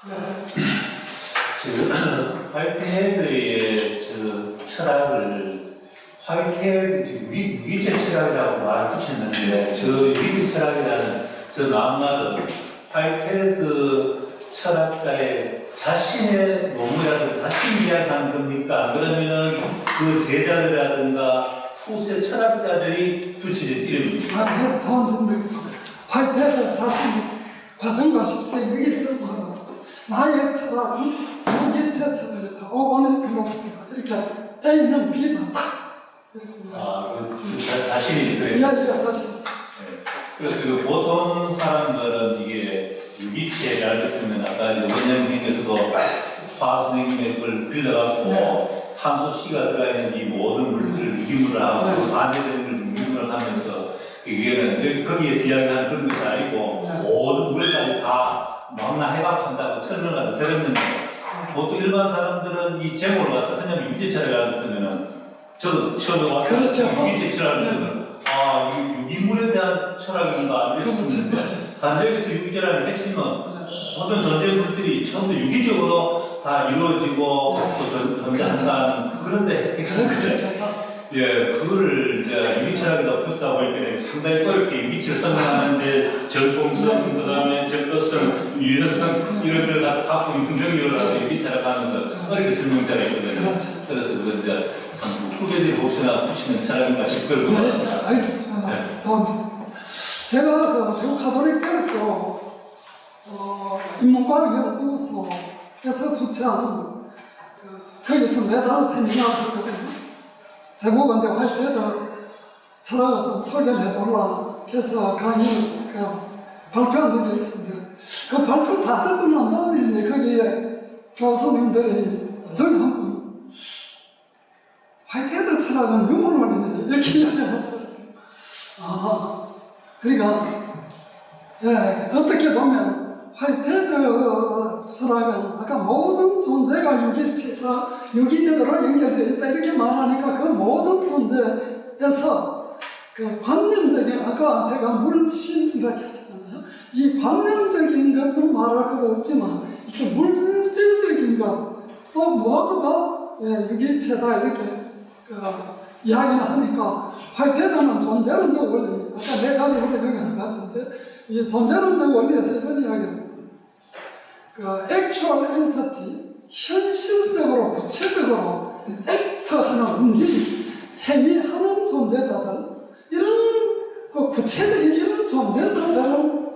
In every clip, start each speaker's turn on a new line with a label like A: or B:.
A: 저 화이트헤드의 저 철학을 화이트헤드 유기, 유기체 철학이라고 말 붙였는데 저 유기체 철학이라는 저 낱말은 화이트헤드 철학자의 자신의 논문이라도 자신 이야기하는 겁니까? 그러면은 그 제자들이라든가 후세 철학자들이 붙여진 이름입니다.
B: 아, 네, 좋은 질문. 화이트헤드 자신 과정과 실제 뭐 나의 철학은 유기체 철학이다. 오건의 필로소피다. 이렇게 A는 B다. 딱 이렇게
A: 아, 그, 그 자, 자신이 그래.
B: 이야기가 자신.
A: 네. 그래서 그 보통 사람들은 이게 유기체를 듣으면 아까 원장님께서도 화 선생님의 그걸 빌려갖고
B: 네.
A: 탄소 C가 들어있는 이 모든 물질을 유기물을 하고
B: 네.
A: 반대되는 걸 무기물을 하면서 이게는 여기- 거기에서 이야기하는 그런 것이 아니고
B: 네.
A: 모든 물까지 다 망라해박한다고 설명을 들었는데 보통 일반 사람들은 이 제목을 갖다 그냥 유기체라고 듣으면은 저도
B: 그렇죠.
A: 유기체 철학을 듣으면 아, 이 유기물에 대한 철학인가 이럴 수
B: 그렇죠.
A: 있는데. 단지 여기서 유기체라는 핵심은
B: 네.
A: 모든 존재물들이 전부 유기적으로 다 이루어지고 또 존- 존재한다는 그런데 핵심인데
B: 그렇죠.
A: 예, 그거를 이제 유기체라기다 붙다 보니까 상당히 어렵게 유기체를 설명하는데 절통성, 그 다음에 적도성, 유연성 이런 걸다 갖고 긍정적으로 가서 유기체라고 하면서 어렵게 설명되어 있거든요.
B: 그렇죠.
A: 그래서 그 이제 참 후배들이 혹시나 붙이는 철학인가 싶거든요.
B: 네, 알겠습니다. 맞습니다. 제가 그 대구 가톨릭 대학교 어, 인문과학 연구소에서 주최하는 그, 거기서 매달 세미나를 하거든요. 제목은 이제 화이트헤드 철학을 좀 소개해달라 해서 강의 그래서 발표한 적이 있습니다. 그 발표 다 듣고 난 다음에 이제 거기에 교수님들이 저기 한 분, 화이트헤드 철학은 유물론이네 이렇게 이야기하더라고요. 아, 그러니까 예, 어떻게 보면 화이트헤드 철학은 아까 모든 존재가 유기체다, 유기적으로 연결되어 있다 이렇게 말하니까 그 모든 존재에서 그 관념적인 아까 제가 물신이라고 했었잖아요. 이 관념적인 것도 말할 것도 없지만 이렇게 물질적인 것 또 모두가 예, 유기체다 이렇게 그, 이야기를 하니까 화이트헤드는 존재론적 원리 아까 네 가지 원리 중에 한 가지인데 이 존재론적 원리에서 이런 이야기를 그 actual entity 현실적으로 구체적으로 액트하는 움직임 행위하는 존재자들 이런 그 구체적인 이런 존재자들을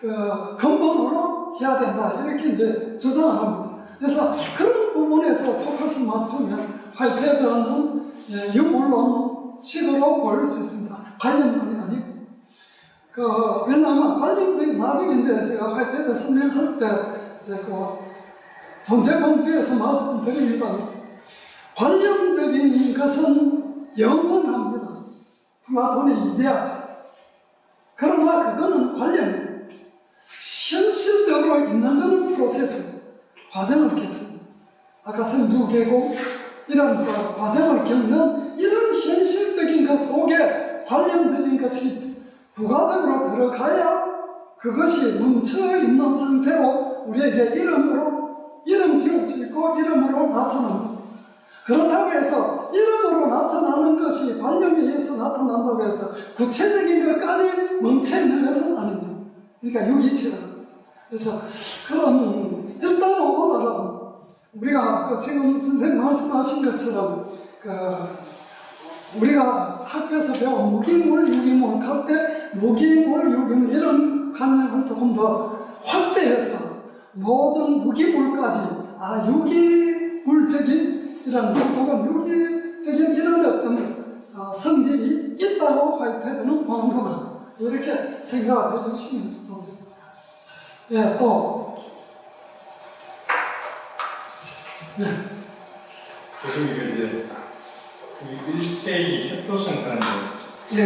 B: 그 근본으로 해야 된다 이렇게 이제 주장을 합니다. 그래서 그런 부분에서 포커스를 맞추면 화이트헤드는 예, 유물론식으로 보일 수 있습니다. 관념론이 아니고. 그, 왜냐하면 관념적인, 나중에 이제 제가 화이트헤드 설명할 때, 이제 그, 존재본부에서 말씀드립니다. 관념적인 것은 영원합니다. 플라톤의 이데아죠. 그러나 그거는 관념, 현실적으로 있는 것은 프로세스, 과정을 겪습니다. 아까 성주계고 이런 그 과정을 겪는 이런 현실적인 것 속에 관념적인 것이 부가적으로 들어가야 그것이 뭉쳐 있는 상태로 우리에게 이름으로 이름 지을 수 있고 이름으로 나타납니다. 그렇다고 해서 이름으로 나타나는 것이 관념에 의해서 나타난다고 해서 구체적인 것까지 멈춰 있는 것은 아닙니다. 그러니까 유기체다. 그래서 그런 일단 오늘은 우리가 그 지금 선생님 말씀하신 것처럼 그 우리가 학교에서 배운 무기물, 유기물 할때 무기물, 유기물 이런 관념을 조금 더 확대해서 모든 무기물까지 아 유기물적인 이런 혹은 유기적인 이런 어떤 어, 성질이 있다고 화이트헤드는 보는구나 이렇게 생각을 해주시면 좋겠습니다. 예, 또 예.
C: 교수님 이제 이 일대이 협조성과인데
B: 예,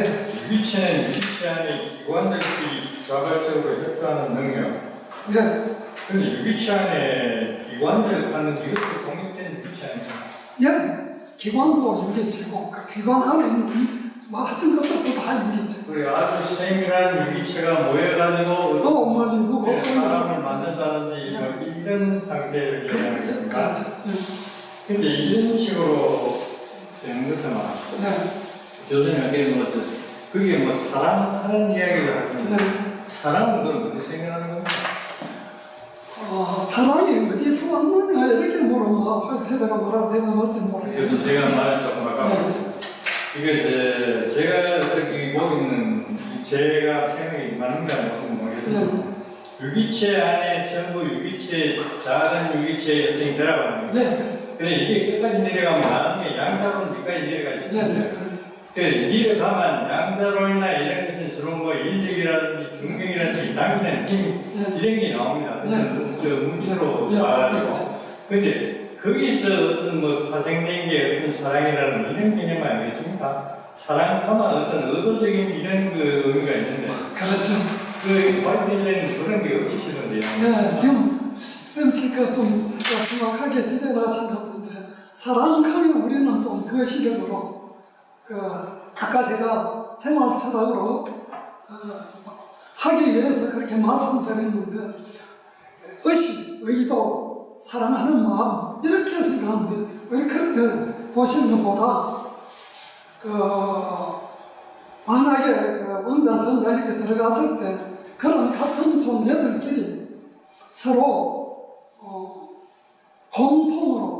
C: 유기체는 유기체 안에 기관들끼리 자발적으로 협조하는 능력.
B: 예,
C: 근데 유기체 안에 기관들 하는 이것도 독립된 유기체 아니잖아
B: 예. 기관도 유기체고 그 기관 안에 있는 뭐 하여튼 것도 다 유기체.
C: 우리 아주 세밀한 유기체가 모여가지고
B: 또 엄마는 누구
C: 네, 사람을 만든다든지 이런, 네. 이런 상태를 그렇죠. 이야기하니까 그렇지. 근데 이런 식으로 되는 것도 많아.
B: 네.
C: 교수님 아까 뭐 그게 뭐 사랑 하는 이야기를 하는데
B: 네.
C: 사랑은 그럼 어떻게 생각하는 겁니까?
B: 어, 사랑이 어디서 왔느냐 이렇게 물으면 화이트에다가 뭐라고 대답할지 모르겠어요.
C: 그래서 제가 말을 조금 아까
B: 네.
C: 이게 제 제가 이렇게 보고 있는 제가 생각이 맞는가 모르겠어요.
B: 네.
C: 유기체 안에 전부 유기체 작은 유기체 결합하는 거예요.
B: 네.
C: 그래 이게 끝까지 내려가면
B: 네. 네. 그렇죠.
C: 그 내려가면 양자로나 이런 것은 주로 뭐 인력이라든지 중경이라든지
B: 네.
C: 이런 게 나옵니다.
B: 네.
C: 저 문체로
B: 네.
C: 봐가지고.
B: 그렇죠.
C: 근데 거기서 어떤 뭐 파생된 게 어떤 사랑이라는 이런 개념 아니겠습니까? 사랑하면 어떤 의도적인 이런 그 의미가 있는데
B: 그렇죠.
C: 그 관계되는 그런 게 없으시던데요.
B: 네. 지금 쌤치가 좀 정확하게 지적을 하신 것 같은데 사랑하면 우리는 좀 그 시력으로 그 아까 제가 생활 철학으로 어, 하기 위해서 그렇게 말씀드렸는데 의식, 의도, 사랑하는 마음 이렇게 생각하는데 우리 그렇게 보시는 것보다 그 만약에 그 원자 전자 이렇게 들어갔을 때 그런 같은 존재들끼리 서로 어, 공통으로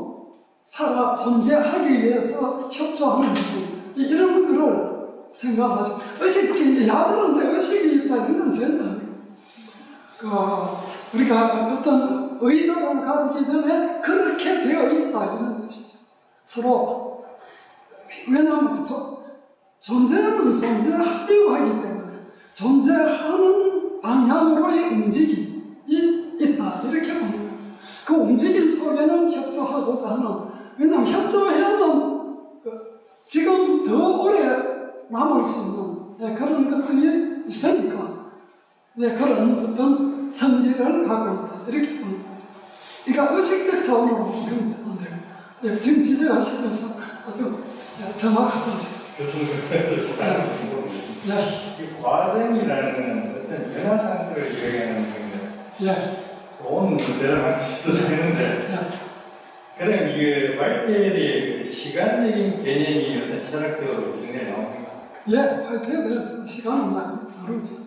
B: 살아 존재하기 위해서 협조하는 부분 이- 이런 거를 생각하지 의식이 야들한테 의식이 있다 이런 전혀 아니에요. 그 우리가 어떤 의도를 가지기 전에 그렇게 되어 있다 이런 뜻이죠. 서로 왜냐하면 그 조- 존재는 존재하려고 하기 때문에 존재하는 방향으로의 움직임이 있다 이렇게 거예요. 그 움직임 속에는 협조하고자 하는 왜냐하면 협조해야만 그 지금 더 오래 남을 수 있는 예, 그런 것들이 있으니까 예, 그런 어떤 성질을 갖고 있다 이렇게 보는 거죠. 그러니까 의식적 차원으로 보면 안 돼요. 예, 지금 지적하시면서 아주 예, 정확하다고 생각합니다.
C: 이 과정이라는 어떤 변화 상태를 얘기하는 건데
B: 예,
C: 온 문제를 같이 써야 되는데
B: 예.
C: 화이트의 그 시간적인 개념이 어떤 철학적으로 이전에 나옵니까?
B: 예, 화이트에 시간은 많이 다루죠.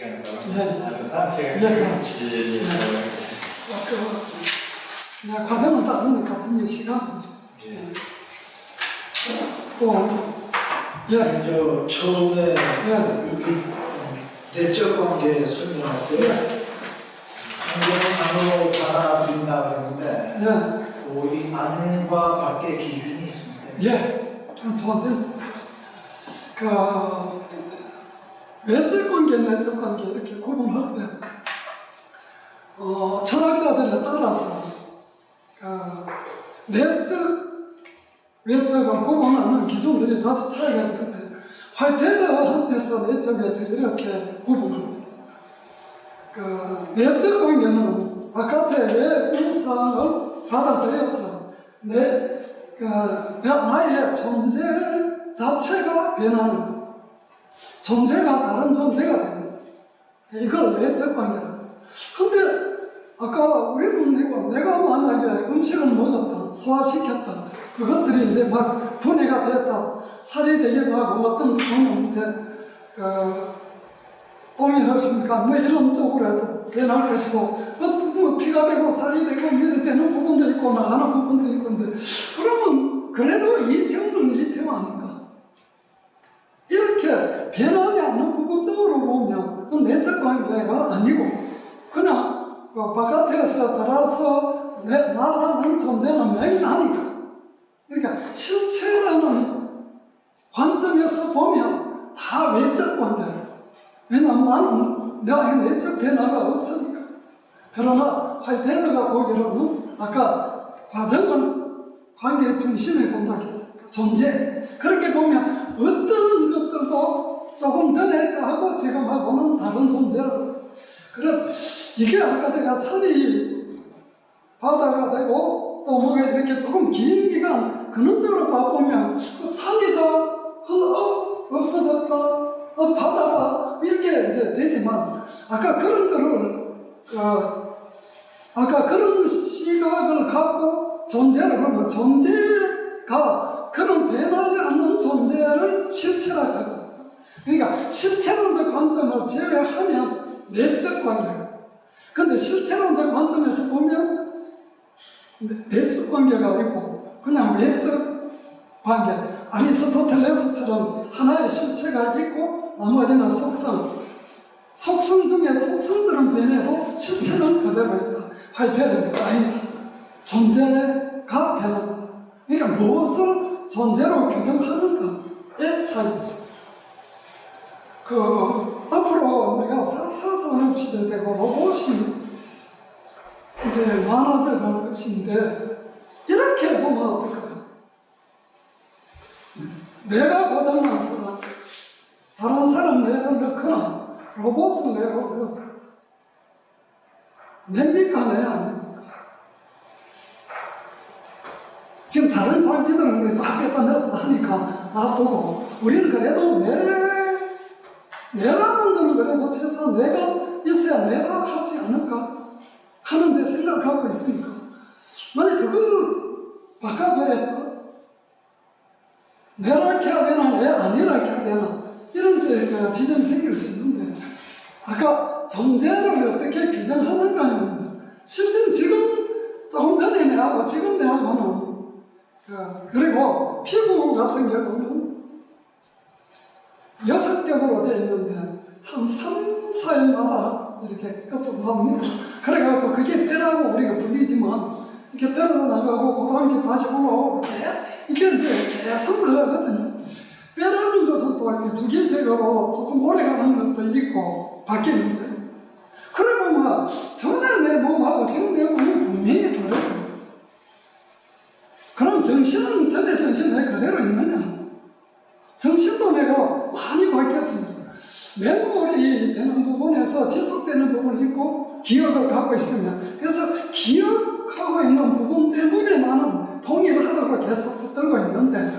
B: 예, 예.
C: 나오면 다음 시간에
B: 예.
C: 같이
B: 어, 그, 과정은 다르니까 분명히 시간이죠.
C: 예.
B: 또, 예,
D: 저 처음에
B: 예,
D: 내적 관계 설명할 때 안으로 받아들인다 그랬는데
B: 예.
D: 그이 안과 밖의 기준이 있습니다.
B: 예, 참 저한테 그 외적 관계, 내적 관계 이렇게 구분할 때 어, 철학자들에 따라서 그 내적, 외적을 구분하는 기준들이 다소 차이가 있는데 화이트헤드한테서 내적에서 이렇게 구분합니다. 그 내적 관계는 바깥의 외부상을 받아들여서 내, 그, 내- 나의 존재 자체가 변하는. 존재가 다른 존재가 되는. 이걸 내적 관계라고. 근데 아까 우리는 이거 내가 만약에 음식을 먹었다, 소화시켰다, 그것들이 이제 막 분해가 됐다, 살이 되기도 하고 어떤 경우는 이제 그 흐르니까 뭐 이런 쪽으로 해도 변할 것이고 어떤 뭐 피가 되고 살이 되고 이래 되는 부분도 있고 나가는 부분도 있고 근데 그러면 그래도 이 태우는 이 태우 아닌가? 이렇게 변하지 않는 부분적으로 보면 그 내적 관계가 아니고 그냥 그 바깥에서 들어서 내, 나라는 존재는 맹하니까 그러니까 실체라는 관점에서 보면 다 외적 관계예요. 왜냐하면 나는 내가 내적 변화가 없으니까. 그러나 화이트헤드가 보기로는 아까 과정을 관계 중심에 본다고 했어요. 존재. 그렇게 보면 어떤 것들도 조금 전에 하고 지금하고는 다른 존재로. 그래, 이게 아까 제가 산이 바다가 되고 또 뭐가 이렇게 조금 긴 기간 근원적으로 봐보면 그 산이 다 흘러 없어졌다 어, 바다가 이렇게 이제 되지만 아까 그런 거를 그 아까 그런 시각을 갖고 존재를 그러면 존재가 그런 변하지 않는 존재를 실체라고 하거든요. 그러니까 실체론적 관점을 제외하면 내적 관계가. 근데 실체론적 관점에서 보면 내- 내적 관계가 있고 그냥 외적 관계. 아리스토텔레스처럼 하나의 실체가 있고 나머지는 속성. 속성 중에 속성들은 변해도 실체는 그대로 있다. 화이트헤드입니다. 아니다. 존재가 변한다. 그러니까 무엇을 존재로 규정하는가의 차이죠. 그 앞으로 우리가 4차 산업 시대 되고 로봇이 이제 많아져 갈 것인데 이렇게 보면 어떨까? 내가 고장난 사람, 다른 사람 내가 넣거나 로봇을 내가 넣어서 냅니까 내 아닙니까? 지금 다른 장비들은 우리 다 뺐다 냈다 하니까 놔두고 우리는 그래도 내 내라는 거는 그래도 최소한 내가 있어야 내가 하지 않을까 하는 데 생각을 갖고 있으니까 만약 그걸 바꿔버렸다 내라 해야 되나 내 아니라 해야 되나 이런 그 지점이 생길 수 있는데 아까 존재를 어떻게 규정하는가였는데 실제로 지금 조금 전에 내하고 지금 내하고는 그, 그리고 피부 같은 경우는 여섯 겹으로 되어 있는데 한 3, 4일마다 이렇게 끝으로 나옵니다. 그래갖고 그게 때라고 우리가 불리지만 이렇게 때려 나가고 그 다음에 다시 올라오고 계속 이게 이제 계속 흘러가거든요. 뼈라는 것은 또 이렇게 주기적으로 조금 오래 가는 것도 있고 바뀌는데 그러고 뭐 전에 내 몸하고 지금 내 몸이 분명히 다르거든요. 그럼 정신은 전에 정신 내 그대로 있느냐? 정신도 내가 많이 바뀌었습니다. 메모리 되는 부분에서 지속되는 부분이 있고 기억을 갖고 있으면 그래서 기억하고 있는 부분 때문에 나는 동일하다고 계속 있는데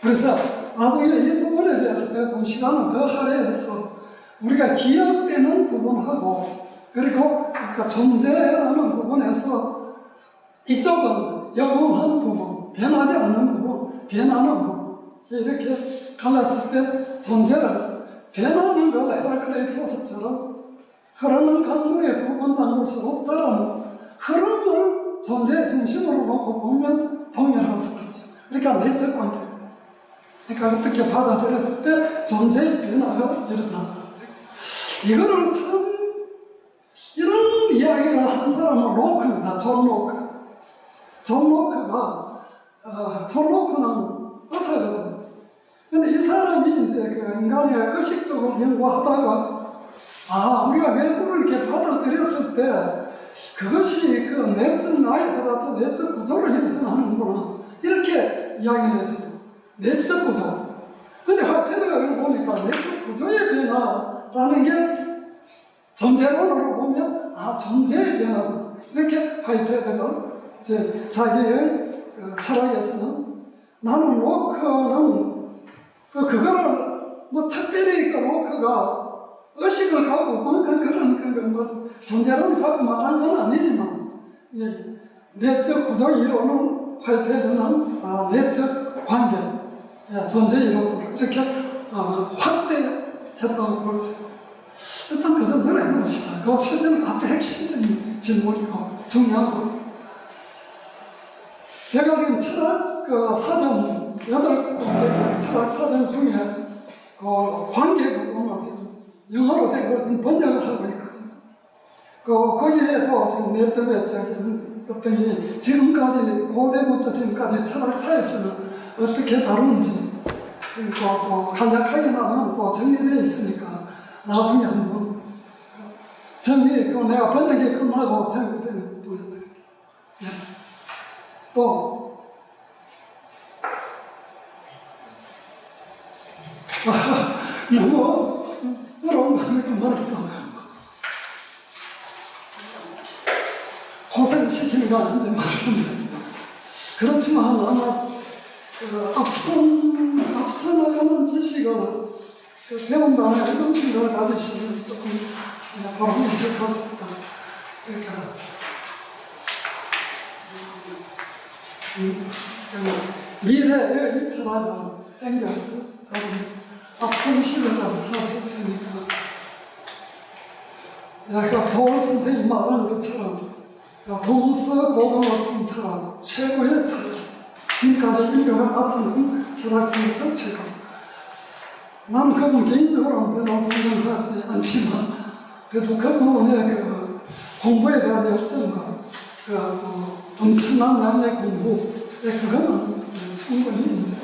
B: 그래서 나중에 이 부분에 대해서 제가 좀 시간을 더 할애해서 우리가 기억되는 부분하고 그리고 그러니까 존재라는 부분에서 이쪽은 영원한 부분, 변하지 않는 부분, 변하는 부분 이렇게 갈랐을 때 존재를 변하는 걸 헤라클레이토스처럼 흐르는 강물에 두 번 담글 수 없다라는 흐름을 존재의 중심으로 놓고 보면. 그러니까 내적 관계. 그러니까 어떻게 받아들였을 때 존재의 변화가 일어난다. 이거를 참 이런 이야기를 한 사람은 로크입니다. 존 로크. 존 로크가 어, 존 로크는 의사거든요. 근데 이 사람이 이제 그 인간의 의식적으로 연구하다가 아 우리가 외부를 이렇게 받아들였을 때 그것이 그 내적 나에 들어서 내적 구조를 형성하는구나 이야기를 했어요. 내적 구조. 근데 화테드가 그걸 보니까 내적 구조의 변화라는 게 존재론으로 보면 아 존재의 변화 이렇게 화이트헤드가 자기의 그 철학에서는 나는 로크는 그 그거를 뭐 특별히 그 로크가 의식을 갖고 뭐 그- 그런 그뭐 존재론을 갖고 말한 건 아니지만 예, 내적 구조 이론은 화이트헤드는 아, 내적 관계 예, 존재 이론으로 이렇게 어, 확대했다고 볼 수 있어요. 일단 그것은 늘어놓읍시다. 그거 실제로 아주 핵심적인 질문이고 중요하고 제가 지금 철학 그 사전 여덟 군데 철학 사전 중에 그 관계 부분을 지금 영어로 된걸 지금 번역을 하고 있거든요. 그 거기에도 지금 내적 외적인 것들이 지금까지 고대부터 지금까지 철학사에서는 어떻게 다루는지 그리고 또 간략하게 나오면 또 정리되어 있으니까 나중에 한번 정리 그 내가 번역이 끝나고 정리되면 보여드릴게요. 예. 또 너무 어려운 말이니까 말할까 고생시키는 거 아닌지 말하는데 그렇지만 아마 그 앞선 앞서 나가는 지식을 그 배운다는 이런 생각을 가지시면 조금 보람이 있을 것 같습니다. 그러니까 음, 그 미래의 이 철학을 땡겨서 아주 앞성실을 사셨으니까. 약간 도울 선생님 말한 것처럼 동서 고금을 통틀어 최고의 철학 지금까지 인류가 나타난 철학 중에서 최고. 나는 그분 개인적으로 별로 생각하지 않지만 그래도 그분의 그 공부에 대한 열정과 그 어, 엄청난 양의 공부 예, 그거는 충분히 이제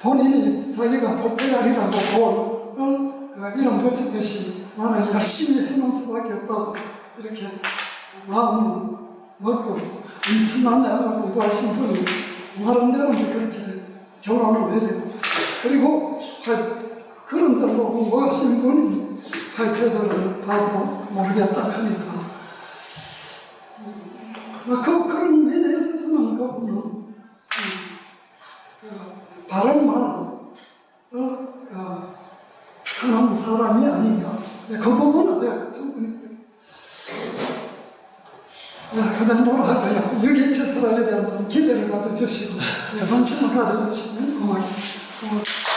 B: 본인이 자기가 도패가리라고 볼 어, 이런 거쳤듯이 나는 열심히 해놓은 수밖에 없다고 이렇게 마음 먹고 엄청난 양을 공부하신 분이 나름대로 이제 그렇게 결론을 내리고 그리고 하- 그런 정도 공부하신 분이 하이테드를 봐도 모르겠다 하니까 어, 그, 그런 면에 있어서는 그분은 말, 어, 그, 하는 사람이 아닌가. 네, 그 부분은 제가 충분히 야, 그 정도로 하고요. 유기체 철학에 대한 좀 기대를 가져주시고, 예, 관심을 가져주시면 고맙겠습니다. 고맙습니다.